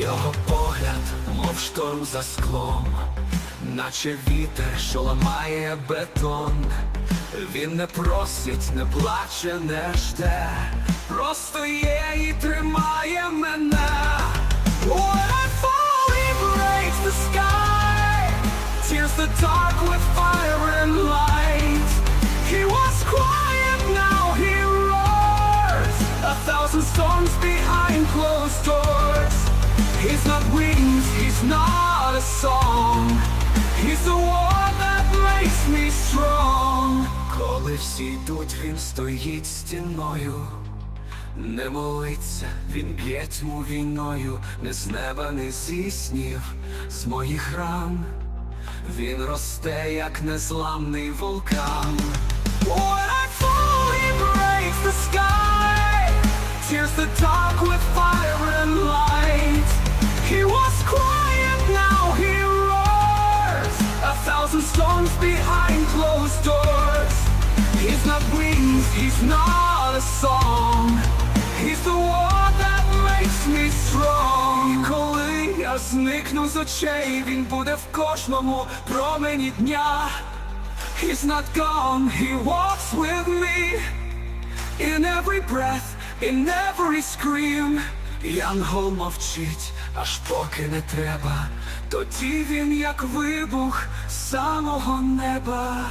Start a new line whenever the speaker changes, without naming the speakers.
Його погляд, мов шторм за склом, наче вітер, що ламає бетон. Він не просить, не плаче, не жде, просто є і тримає мене. The dark with fire and light. He was quiet, now he roars. A thousand storms me strong. Коли всі йдуть, він стоїть стіною. Не молиться, він б'є тьму війною, не з неба, не зі снів, з моїх ран. Він росте, як незламний вулкан. When I fall, he breaks the sky, tears the dark with fire and light. He's not wings, he's not a song. He's the one that makes me strong. І коли я зникну з очей, він буде в кожному промені дня. He's not gone, he walks with me In every breath, in every scream Янгол мовчить, аж поки не треба Тоді він як вибух з самого неба